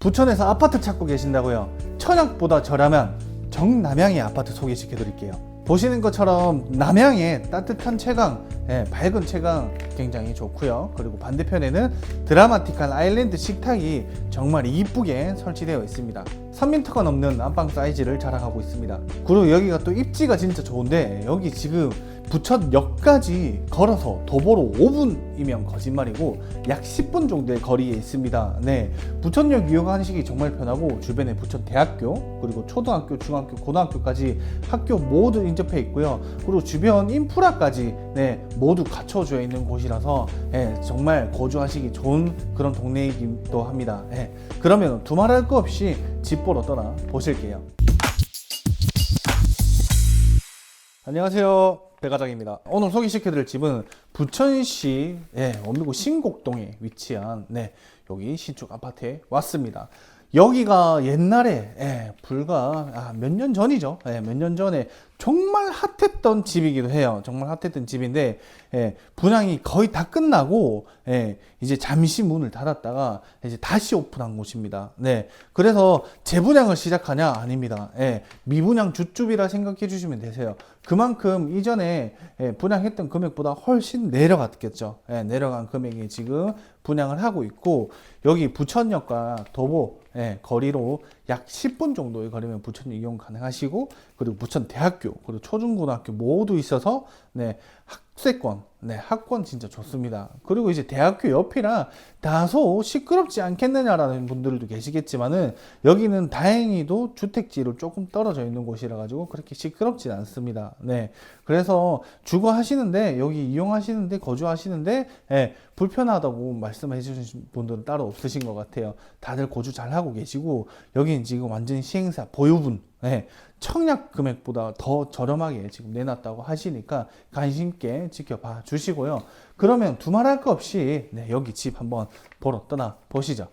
부천에서 아파트 찾고 계신다고요? 천약보다 저렴한 정남향의 아파트 소개시켜 드릴게요. 보시는 것처럼 남향의 따뜻한 채광, 예, 밝은 채광 굉장히 좋고요. 그리고 반대편에는 드라마틱한 아일랜드 식탁이 정말 이쁘게 설치되어 있습니다. 3m가 넘는 안방 사이즈를 자랑하고 있습니다. 그리고 여기가 또 입지가 진짜 좋은데 여기 지금 부천역까지 걸어서 도보로 5분이면 거짓말이고 약 10분 정도의 거리에 있습니다. 네, 부천역 이용하시기 정말 편하고 주변에 부천 대학교 그리고 초등학교, 중학교, 고등학교까지 학교 모두 인접해 있고요. 그리고 주변 인프라까지 네 모두 갖춰져 있는 곳이라서 네, 정말 거주하시기 좋은 그런 동네이기도 합니다. 네, 그러면 두말할 거 없이 집 보러 떠나 보실게요. 안녕하세요. 배가장입니다. 오늘 소개시켜드릴 집은 부천시 예, 원미구 신곡동에 위치한 네, 여기 신축 아파트에 왔습니다. 여기가 옛날에 예, 불과 아, 몇 년 전이죠. 예, 몇 년 전에 정말 핫했던 집이기도 해요. 정말 핫했던 집인데 예, 분양이 거의 다 끝나고 예, 이제 잠시 문을 닫았다가 이제 다시 오픈한 곳입니다. 네, 그래서 재분양을 시작하냐 아닙니다. 예, 미분양 주줍이라 생각해 주시면 되세요. 그만큼 이전에 예, 분양했던 금액보다 훨씬 내려갔겠죠. 예, 내려간 금액이 지금 분양을 하고 있고 여기 부천역과 도보 예, 거리로 약 10분 정도의 거리면 부천역 이용 가능하시고 그리고 부천 대학교 그리고 초중고등학교 모두 있어서 네 학 세권 네 학권 진짜 좋습니다. 그리고 이제 대학교 옆이라 다소 시끄럽지 않겠느냐라는 분들도 계시겠지만은 여기는 다행히도 주택지로 조금 떨어져 있는 곳이라 가지고 그렇게 시끄럽진 않습니다. 네 그래서 주거 하시는데 여기 이용하시는데 거주하시는데 예, 불편하다고 말씀해 주신 분들은 따로 없으신 것 같아요. 다들 거주 잘 하고 계시고 여기는 지금 완전 시행사 보유분 예, 청약 금액보다 더 저렴하게 지금 내놨다고 하시니까 관심 있게 지켜봐 주시고요. 그러면 두말할 거 없이 네, 여기 집 한번 보러 떠나 보시죠.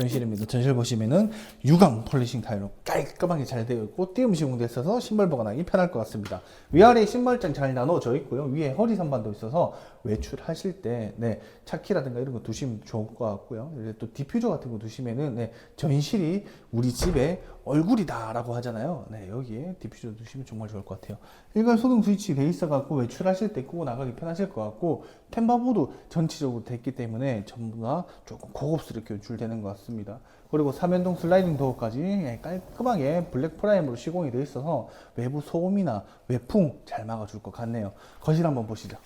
전실입니다. 전실 보시면은 유광 폴리싱 타일로 깔끔하게 잘 되어 있고 띄움 시공돼 있어서 신발 보관하기 편할 것 같습니다. 위아래 신발장 잘 나눠져 있고요. 위에 허리 선반도 있어서 외출하실 때 네, 차키라든가 이런 거 두시면 좋을 것 같고요. 또 디퓨저 같은 거 두시면은 네, 전실이 우리 집의 얼굴이다라고 하잖아요. 네, 여기에 디퓨저 두시면 정말 좋을 것 같아요. 일괄 소등 스위치 돼 있어 갖고 외출하실 때 끄고 나가기 편하실 것 같고 템바보도 전체적으로 됐기 때문에 전부 다 조금 고급스럽게 연출되는 것 같습니다. 그리고 삼연동 슬라이딩 도어까지 예, 깔끔하게 블랙 프라임으로 시공이 되어 있어서 외부 소음이나 외풍 잘 막아줄 것 같네요. 거실 한번 보시죠.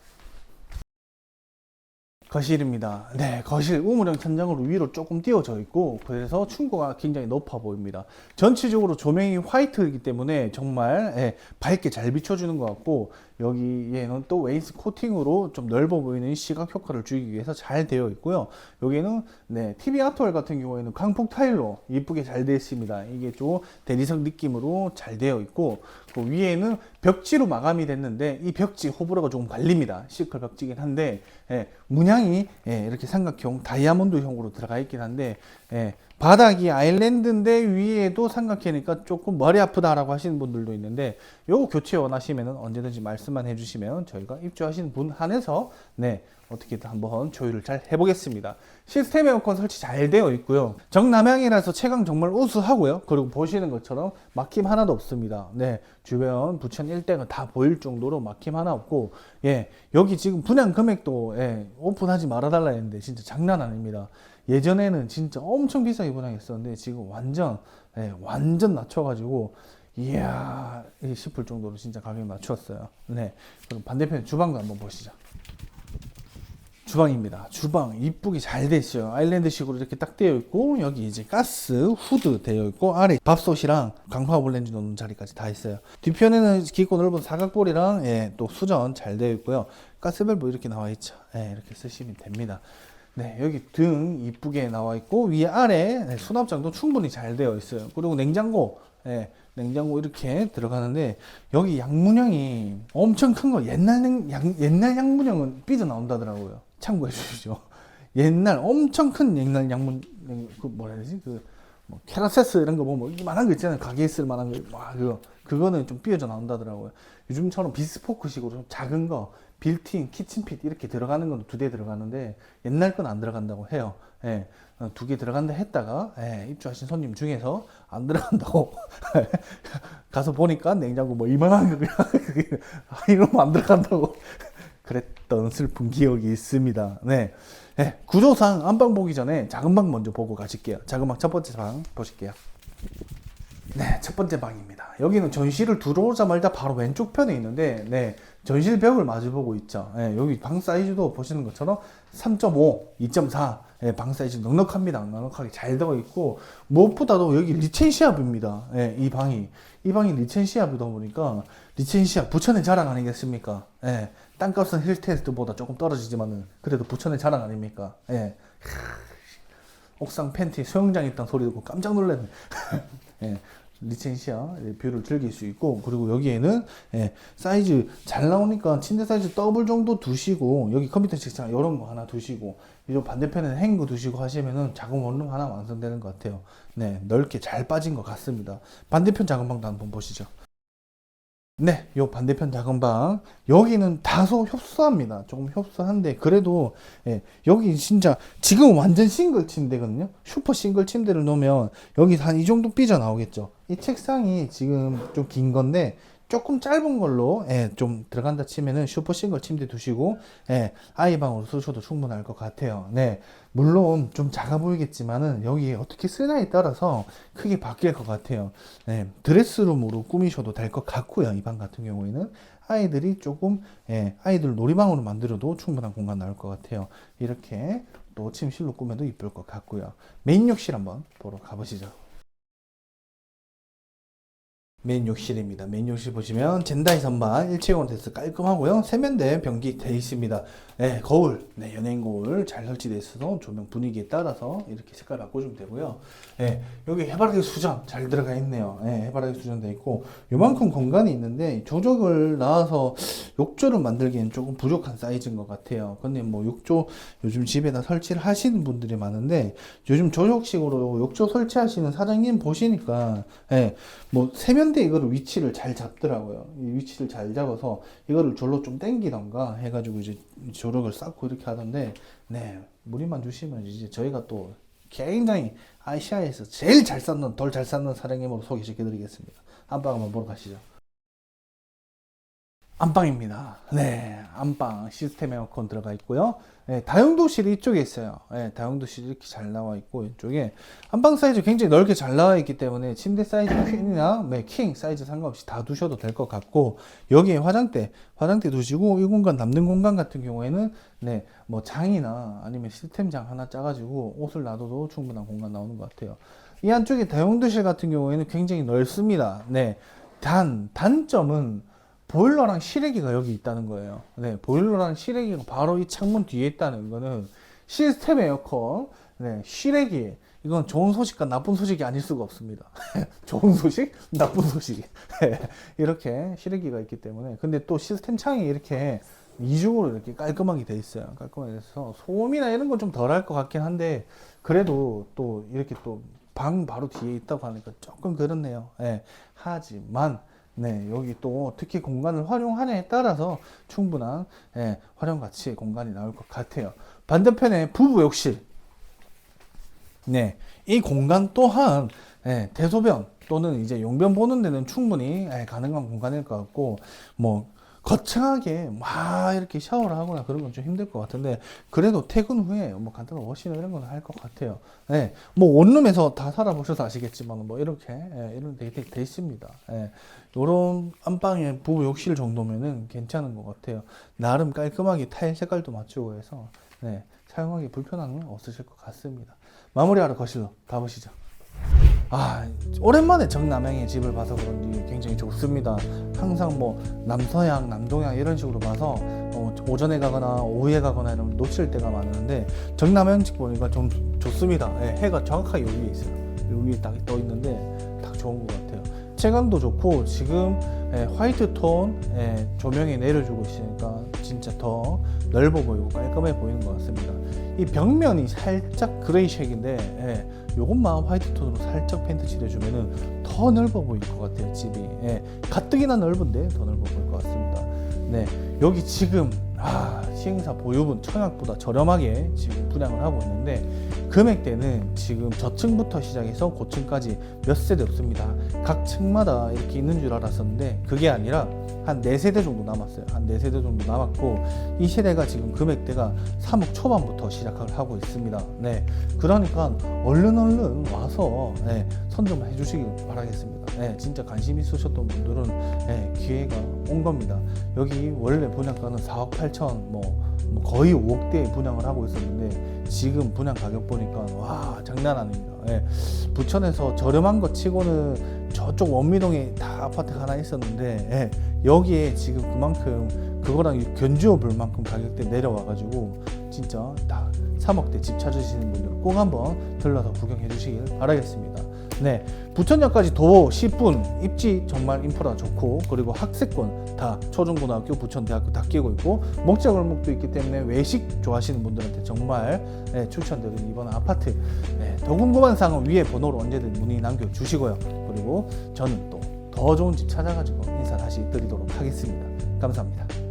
거실입니다. 네, 거실 우물형 천장으로 위로 조금 띄워져 있고 그래서 충고가 굉장히 높아 보입니다. 전체적으로 조명이 화이트이기 때문에 정말 예, 밝게 잘 비춰주는 것 같고 여기에는 또 웨이스 코팅으로 좀 넓어 보이는 시각 효과를 주기 위해서 잘 되어 있고요. 여기는 네, TV 아트월 같은 경우에는 광폭 타일로 이쁘게 잘 되어 있습니다. 이게 좀 대리석 느낌으로 잘 되어 있고 그 위에는 벽지로 마감이 됐는데 이 벽지 호불호가 조금 갈립니다. 시컬 벽지긴 한데 예, 문양이 예, 이렇게 삼각형 다이아몬드형으로 들어가 있긴 한데 예, 바닥이 아일랜드인데 위에도 삼각형이니까 조금 머리 아프다라고 하시는 분들도 있는데 요거 교체 원하시면 언제든지 말씀만 해주시면 저희가 입주하시는 분 한해서 네 어떻게든 한번 조율을 잘 해보겠습니다. 시스템 에어컨 설치 잘 되어 있고요. 정남향이라서 채광 정말 우수하고요. 그리고 보시는 것처럼 막힘 하나도 없습니다. 네, 주변 부천 일대가 다 보일 정도로 막힘 하나 없고, 예, 여기 지금 분양 금액도 예, 오픈하지 말아달라 했는데 진짜 장난 아닙니다. 예전에는 진짜 엄청 비싸게 분양했었는데 지금 완전 예, 완전 낮춰가지고 이야 이 싶을 정도로 진짜 가격 낮췄어요. 네, 그럼 반대편 주방도 한번 보시죠. 주방입니다. 주방 이쁘게 잘돼 있어요. 아일랜드식으로 이렇게 딱 되어 있고 여기 이제 가스 후드 되어 있고 아래 밥솥이랑 강파 블렌즈 놓는 자리까지 다 있어요. 뒤편에는 깊고 넓은 사각볼이랑 예, 또 수전 잘 되어 있고요. 가스밸브 이렇게 나와 있죠. 예, 이렇게 쓰시면 됩니다. 네, 여기 등 이쁘게 나와 있고 위에 아래 네, 수납장도 충분히 잘 되어 있어요. 그리고 냉장고, 예, 냉장고 이렇게 들어가는데 여기 양문형이 엄청 큰 거 옛날 냉, 양, 옛날 양문형은 삐져 나온다더라고요. 참고해 주시죠. 옛날 엄청 큰 옛날 양문 냉- 그 뭐라 해야 되지 그 뭐 캐라세스 이런 거 보면 이만한 거 있잖아요. 가게에 쓸 만한 거. 와, 그거 그거는 좀 삐어져 나온다더라고요. 요즘처럼 비스포크식으로 좀 작은 거 빌트인 키친핏 이렇게 들어가는 건 두 대 들어가는데 옛날 건 안 들어간다고 해요. 예. 두 개 들어간다 했다가 예, 입주하신 손님 중에서 안 들어간다고 가서 보니까 냉장고 뭐 이만한 거 그냥 아, 이러면 안 들어간다고 그랬던 슬픈 기억이 있습니다. 네. 네, 구조상 안방 보기 전에 작은 방 먼저 보고 가실게요. 작은 방 첫 번째 방 보실게요. 네, 첫 번째 방입니다. 여기는 전실을 들어오자마자 바로 왼쪽 편에 있는데, 네, 전실 벽을 마주보고 있죠. 네, 여기 방 사이즈도 보시는 것처럼 3.5, 2.4, 네, 방 사이즈 넉넉합니다. 넉넉하게 잘 되어 있고, 무엇보다도 여기 리첸 시합입니다. 네, 이 방이. 이 방이 리첸 시합이다 보니까, 리첸 시합, 부천의 자랑 아니겠습니까? 네, 땅값은 힐테스트보다 조금 떨어지지만은, 그래도 부천의 자랑 아닙니까? 네. 옥상 팬티 수영장 있다는 소리 듣고 깜짝 놀랐네. 예, 리첸시아 예, 뷰를 즐길 수 있고 그리고 여기에는 예, 사이즈 잘 나오니까 침대 사이즈 더블 정도 두시고 여기 컴퓨터 책상 이런 거 하나 두시고 이 반대편에는 행거 두시고 하시면은 작은 원룸 하나 완성되는 것 같아요. 네, 넓게 잘 빠진 것 같습니다. 반대편 작은 방도 한번 보시죠. 네, 요 반대편 작은 방 여기는 다소 협소합니다. 조금 협소한데 그래도 예, 여기 진짜 지금 완전 싱글 침대거든요. 슈퍼 싱글 침대를 놓으면 여기 한 이 정도 삐져 나오겠죠. 이 책상이 지금 좀 긴 건데 조금 짧은 걸로 예, 좀 들어간다 치면은 슈퍼 싱글 침대 두시고 예, 아이 방으로 쓰셔도 충분할 것 같아요. 네, 물론 좀 작아 보이겠지만은 여기 어떻게 쓰냐에 따라서 크게 바뀔 것 같아요. 네, 드레스룸으로 꾸미셔도 될 것 같고요. 이 방 같은 경우에는 아이들이 조금 예, 아이들 놀이방으로 만들어도 충분한 공간 나올 것 같아요. 이렇게 또 침실로 꾸며도 이쁠 것 같고요. 메인 욕실 한번 보러 가보시죠. 메인 욕실입니다. 메인 욕실 보시면 젠다이 선반 일체형으로 돼서 깔끔하고요. 세면대 변기 돼 있습니다. 네, 거울, 네, 연예인 거울 잘 설치돼 있어서 조명 분위기에 따라서 이렇게 색깔 바꿔주면 되고요. 네, 여기 해바라기 수전 잘 들어가 있네요. 네, 해바라기 수전 돼 있고 요만큼 공간이 있는데 조적을 낳아서 욕조를 만들기엔 조금 부족한 사이즈인 것 같아요. 근데 뭐 욕조 요즘 집에다 설치를 하시는 분들이 많은데 요즘 조적식으로 욕조 설치하시는 사장님 보시니까 예, 뭐 세면 대 이거를 위치를 잘 잡더라고요. 이 위치를 잘 잡아서 이거를 절로 좀 당기던가 해가지고 이제 조력을 쌓고 이렇게 하던데 네 무리만 주시면 이제 저희가 또 굉장히 아시아에서 제일 잘 쌓는 돌잘 쌓는 사장님으로 소개시켜드리겠습니다. 안방 한번 보러 가시죠. 안방입니다. 네, 안방 시스템 에어컨 들어가 있고요. 네, 다용도실이 이쪽에 있어요. 네, 다용도실이 이렇게 잘 나와 있고 이쪽에 안방 사이즈 굉장히 넓게 잘 나와 있기 때문에 침대 사이즈 퀸이나 네, 킹 사이즈 상관없이 다 두셔도 될 것 같고 여기에 화장대, 화장대 두시고 이 공간 남는 공간 같은 경우에는 네, 뭐 장이나 아니면 시스템 장 하나 짜가지고 옷을 놔둬도 충분한 공간 나오는 것 같아요. 이 안쪽에 다용도실 같은 경우에는 굉장히 넓습니다. 네, 단 단점은 보일러랑 실외기가 여기 있다는 거예요. 네, 보일러랑 실외기가 바로 이 창문 뒤에 있다는 거는 시스템 에어컨, 네, 실외기. 이건 좋은 소식과 나쁜 소식이 아닐 수가 없습니다. 좋은 소식, 나쁜 소식. 네, 이렇게 실외기가 있기 때문에. 근데 또 시스템 창이 이렇게 이중으로 이렇게 깔끔하게 돼 있어요. 깔끔하게 돼서 소음이나 이런 건 좀 덜할 것 같긴 한데 그래도 또 이렇게 또 방 바로 뒤에 있다고 하니까 조금 그렇네요. 예, 하지만 네, 여기 또 특히 공간을 활용하냐에 따라서 충분한 예, 활용 가치 공간이 나올 것 같아요. 반대편에 부부 욕실. 네, 이 공간 또한 예, 대소변 또는 이제 용변 보는 데는 충분히 예, 가능한 공간일 것 같고 뭐 거창하게 막 이렇게 샤워를 하거나 그런 건 좀 힘들 것 같은데 그래도 퇴근 후에 뭐 간단한 워싱 이런 건 할 것 같아요. 네, 뭐 원룸에서 다 살아보셔서 아시겠지만 뭐 이렇게 예, 이런 데, 돼, 돼 있습니다. 예, 요런 안방에 부부 욕실 정도면은 괜찮은 것 같아요. 나름 깔끔하게 타일 색깔도 맞추고 해서 네, 사용하기 불편함은 없으실 것 같습니다. 마무리하러 거실로 가보시죠. 아 오랜만에 정남향의 집을 봐서 그런지 굉장히 좋습니다. 항상 뭐 남서양, 남동양 이런 식으로 봐서 어, 오전에 가거나 오후에 가거나 이러면 놓칠 때가 많은데 정남향 집 보니까 좀 좋습니다. 예, 해가 정확하게 여기 있어요. 여기 딱 떠 있는데 딱 좋은 것 같아요. 채광도 좋고 지금 예, 화이트 톤 예, 조명이 내려주고 있으니까 진짜 더 넓어 보이고 깔끔해 보이는 것 같습니다. 이 벽면이 살짝 그레이색인데 예, 요것만 화이트 톤으로 살짝 페인트 칠해주면은 더 넓어 보일 것 같아요 집이. 예, 가뜩이나 넓은데 더 넓어 보일 것 같습니다. 네 여기 지금 아 시행사 보유분 청약보다 저렴하게 지금 분양을 하고 있는데 금액대는 지금 저층부터 시작해서 고층까지 몇 세대 없습니다. 각 층마다 이렇게 있는 줄 알았었는데 그게 아니라 한 4세대 정도 남았어요 한 4세대 정도 남았고 이 세대가 지금 금액대가 3억 초반부터 시작을 하고 있습니다 네 그러니까 얼른 얼른 와서 네, 선점 해주시길 바라겠습니다. 네, 진짜 관심 있으셨던 분들은 네, 기회가 온 겁니다. 여기 원래 분양가는 4억 8천 뭐, 뭐 거의 5억대 분양을 하고 있었는데 지금 분양 가격 보니까 와 장난 아닙니다. 네, 부천에서 저렴한 것 치고는 저쪽 원미동에 다 아파트가 하나 있었는데 예, 여기에 지금 그만큼 그거랑 견주어 볼 만큼 가격대 내려와가지고 진짜 다 3억대 집 찾으시는 분들 꼭 한번 들러서 구경해 주시길 바라겠습니다. 네, 부천역까지 도 10분 입지 정말 인프라 좋고 그리고 학세권 다 초중고등학교 부천대학교 다 끼고 있고 목자 골목도 있기 때문에 외식 좋아하시는 분들한테 정말 네, 추천드리는 이번 아파트 네, 더 궁금한 사항은 위에 번호로 언제든 문의 남겨주시고요. 그리고 저는 또 더 좋은 집 찾아가지고 인사 다시 드리도록 하겠습니다. 감사합니다.